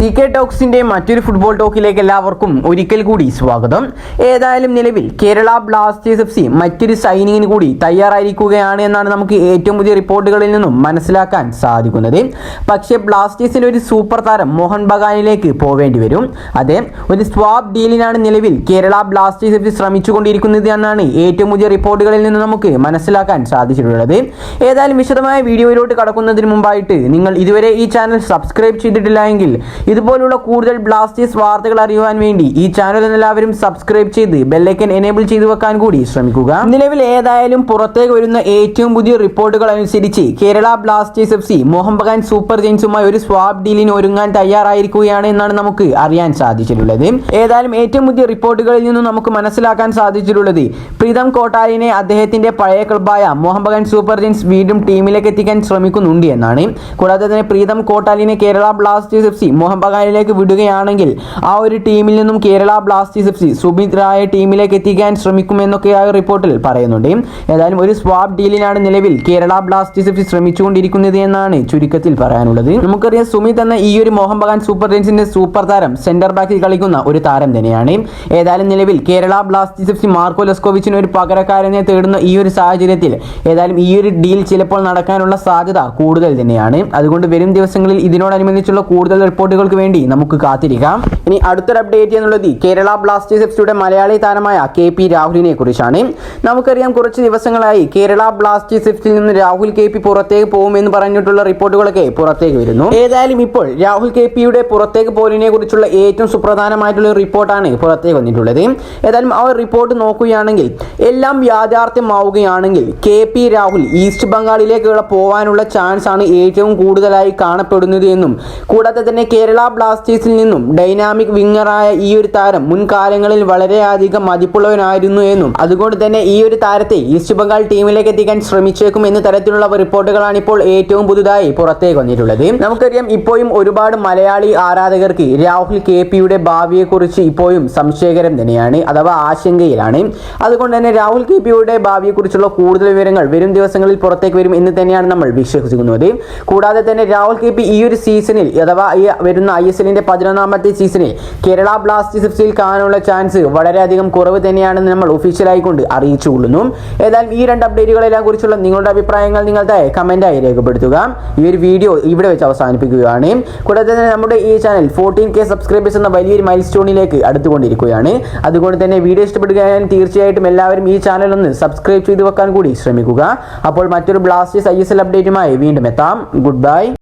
C K ടോക്സിന്റെ മറ്റൊരു football ടോക്കിലേക്ക് എല്ലാവർക്കും ഒരിക്കൽ കൂടി സ്വാഗതം. ഏതായാലും നിലവിൽ കേരള ബ്ലാസ്റ്റേഴ്സ് എഫ് സി മറ്റൊരു സൈനിങ്ങിന് കൂടി തയ്യാറായിരിക്കുകയാണ് എന്നാണ് നമുക്ക് ഏറ്റവും പുതിയ റിപ്പോർട്ടുകളിൽ നിന്നും മനസ്സിലാക്കാൻ സാധിക്കുന്നത്. പക്ഷേ ബ്ലാസ്റ്റേഴ്സിന്റെ ഒരു സൂപ്പർ താരം മോഹൻ ബഗാനിലേക്ക് പോവേണ്ടി വരും. അതെ ഒരു സ്വാപ്പ് ഡീലിനാണ് നിലവിൽ കേരള ബ്ലാസ്റ്റേഴ്സ് എഫ് സി ശ്രമിച്ചുകൊണ്ടിരിക്കുന്നത് എന്നാണ് ഏറ്റവും പുതിയ റിപ്പോർട്ടുകളിൽ നിന്ന് നമുക്ക് മനസ്സിലാക്കാൻ സാധിച്ചിട്ടുള്ളത്. ഏതായാലും വിശദമായ വീഡിയോയിലോട്ട് കടക്കുന്നതിന് മുമ്പായിട്ട് നിങ്ങൾ ഇതുവരെ ഈ ചാനൽ സബ്സ്ക്രൈബ് ചെയ്തിട്ടില്ല എങ്കിൽ ഇതുപോലുള്ള കൂടുതൽ ബ്ലാസ്റ്റേഴ്സ് വാർത്തകൾ അറിയുവാൻ വേണ്ടി ഈ ചാനൽ എല്ലാവരും സബ്സ്ക്രൈബ് ചെയ്ത് ബെല്ലൈക്കൻ എനേബിൾ ചെയ്തു വെക്കാൻ കൂടി ശ്രമിക്കുക. നിലവിൽ ഏതായാലും പുറത്തേക്ക് വരുന്ന ഏറ്റവും പുതിയ റിപ്പോർട്ടുകൾ അനുസരിച്ച് Kerala Blasters F C Mohun Bagan super ജെയിൻസുമായി ഒരു സ്വാബ് ഡീലിന് ഒരുങ്ങാൻ തയ്യാറായിരിക്കുകയാണ് എന്നാണ് നമുക്ക് അറിയാൻ സാധിച്ചിട്ടുള്ളത്. ഏതായാലും ഏറ്റവും പുതിയ റിപ്പോർട്ടുകളിൽ നിന്നും നമുക്ക് മനസ്സിലാക്കാൻ സാധിച്ചിട്ടുള്ളത് പ്രീതം കോട്ടാലിനെ അദ്ദേഹത്തിന്റെ പഴയ ക്ലബായ മോഹൻ ബഗാൻ സൂപ്പർ ജെയിൻസ് വീണ്ടും ടീമിലേക്ക് എത്തിക്കാൻ ശ്രമിക്കുന്നുണ്ട് എന്നാണ്. കൂടാതെ തന്നെ പ്രീതം കോട്ടാലിനെ കേരള ബ്ലാസ്റ്റേഴ്സ് എഫ് സി ബഗാനിലേക്ക് വിടുകയാണെങ്കിൽ ആ ഒരു ടീമിൽ നിന്നും Kerala Blasters F C Sumit ടീമിലേക്ക് എത്തിക്കാൻ ശ്രമിക്കുമെന്നൊക്കെ ആ റിപ്പോർട്ടിൽ പറയുന്നുണ്ട്. ഏതായാലും ഒരു സ്വാപ്പ് ഡീലിനാണ് നിലവിൽ കേരള ബ്ലാസ്റ്റേഴ്സ് എഫ് സി ശ്രമിച്ചുകൊണ്ടിരിക്കുന്നത് എന്നാണ് ചുരുക്കത്തിൽ പറയാനുള്ളത്. നമുക്കറിയാം സുമിത് എന്ന ഈ ഒരു മോഹൻ ബഗാൻ സൂപ്പർ ജെയിൻസിന്റെ സൂപ്പർ താരം സെന്റർ ബാക്കിൽ കളിക്കുന്ന ഒരു താരം തന്നെയാണ്. ഏതായാലും നിലവിൽ Kerala Blasters F C Marco ലെസ്കോവിച്ചിന് ഒരു പകരക്കാരനെ തേടുന്ന ഈ ഒരു സാഹചര്യത്തിൽ ഏതായാലും ഈ ഒരു ഡീൽ ചിലപ്പോൾ നടക്കാനുള്ള സാധ്യത കൂടുതൽ തന്നെയാണ്. അതുകൊണ്ട് വരും ദിവസങ്ങളിൽ ഇതിനോടനുബന്ധിച്ചുള്ള കൂടുതൽ റിപ്പോർട്ടുകൾക്ക് വേണ്ടി നമുക്ക് കാത്തിരിക്കാം. ഇനി അടുത്തൊരു അപ്ഡേറ്റ് എന്നുള്ളത് കേരള ബ്ലാസ്റ്റേഴ്സ് എഫ് സിയുടെ മലയാളി താരമായ കെ പി രാഹുലിനെ കുറിച്ചാണ്. നമുക്കറിയാം കുറച്ച് ദിവസങ്ങളായി കേരള ബ്ലാസ്റ്റേഴ്സ് എഫ് സിയിൽ നിന്ന് രാഹുൽ കെ പി പുറത്തേക്ക് പോകുമെന്ന് പറഞ്ഞിട്ടുള്ള റിപ്പോർട്ടുകളൊക്കെ പുറത്തേക്ക് വരുന്നു. ഏതായാലും ഇപ്പോൾ രാഹുൽ കെ പിയുടെ പുറത്തേക്ക് പോലിനെ കുറിച്ചുള്ള ഏറ്റവും സുപ്രധാനമായിട്ടുള്ള റിപ്പോർട്ടാണ് പുറത്തേക്ക് വന്നിട്ടുള്ളത്. ഏതായാലും ആ റിപ്പോർട്ട് നോക്കുകയാണെങ്കിൽ എല്ലാം യാഥാർത്ഥ്യമാവുകയാണെങ്കിൽ കെ പി രാഹുൽ ഈസ്റ്റ് ബംഗാളിലേക്കുള്ള പോകാനുള്ള ചാൻസ് ആണ് ഏറ്റവും കൂടുതലായി കാണപ്പെടുന്നത് എന്നും. കൂടാതെ തന്നെ കേരള ബ്ലാസ്റ്റേഴ്സിൽ നിന്നും ഡൈനാമിക് വിങ്ങറായ ഈ ഒരു താരം മുൻകാലങ്ങളിൽ വളരെയധികം മതിപ്പുള്ളവനായിരുന്നു എന്നും അതുകൊണ്ട് തന്നെ ഈ ഒരു താരത്തെ ഈസ്റ്റ് ബംഗാൾ ടീമിലേക്ക് എത്തിക്കാൻ ശ്രമിച്ചേക്കും എന്ന തരത്തിലുള്ള റിപ്പോർട്ടുകളാണ് ഇപ്പോൾ ഏറ്റവും പുതുതായി പുറത്തേക്ക് വന്നിട്ടുള്ളത്. നമുക്കറിയാം ഇപ്പോഴും ഒരുപാട് മലയാളി ആരാധകർക്ക് രാഹുൽ കെ പിയുടെ ഭാവിയെക്കുറിച്ച് ഇപ്പോഴും സംശയകരം തന്നെയാണ് അഥവാ ആശങ്കയിലാണ്. അതുകൊണ്ട് തന്നെ രാഹുൽ കെ പിയുടെ ഭാവിയെക്കുറിച്ചുള്ള കൂടുതൽ വിവരങ്ങൾ വരും ദിവസങ്ങളിൽ പുറത്തേക്ക് വരും എന്ന് തന്നെയാണ് നമ്മൾ വിശ്വസിക്കുന്നത്. കൂടാതെ തന്നെ രാഹുൽ കെ പി ഈ ഒരു സീസണിൽ അഥവാ ഈ ഐ എസ് എല്ലിന്റെ പതിനൊന്നാമത്തെ സീസണിൽ കേരള ബ്ലാസ്റ്റേഴ്സ് എഫ് സിയിൽ കാണാനുള്ള ചാൻസ് വളരെയധികം കുറവ് തന്നെയാണെന്ന് നമ്മൾ ഒഫീഷ്യലായിക്കൊണ്ട് അറിയിച്ചുകൊള്ളുന്നു. ഏതായാലും ഈ രണ്ട് അപ്ഡേറ്റുകളെല്ലാം കുറിച്ചുള്ള നിങ്ങളുടെ അഭിപ്രായങ്ങൾ നിങ്ങളുടെ കമന്റായി രേഖപ്പെടുത്തുക. ഈ ഒരു വീഡിയോ ഇവിടെ വെച്ച് അവസാനിപ്പിക്കുകയാണ്. കൂടാതെ തന്നെ നമ്മുടെ ഈ ചാനൽ ഫോർട്ടീൻ കെ സബ്സ്ക്രൈബേഴ്സ് എന്ന വലിയൊരു മൈൽ സ്റ്റോണിലേക്ക് അടുത്തുകൊണ്ടിരിക്കുകയാണ്. അതുകൊണ്ട് തന്നെ വീഡിയോ ഇഷ്ടപ്പെടുകയാണെങ്കിൽ തീർച്ചയായിട്ടും എല്ലാവരും ഈ ചാനൽ ഒന്ന് സബ്സ്ക്രൈബ് ചെയ്ത് വെക്കാൻ കൂടി ശ്രമിക്കുക. അപ്പോൾ മറ്റൊരു ബ്ലാസ്റ്റേഴ്സ് ഐ എസ് എൽ അപ്ഡേറ്റുമായി വീണ്ടും എത്താം. Good bye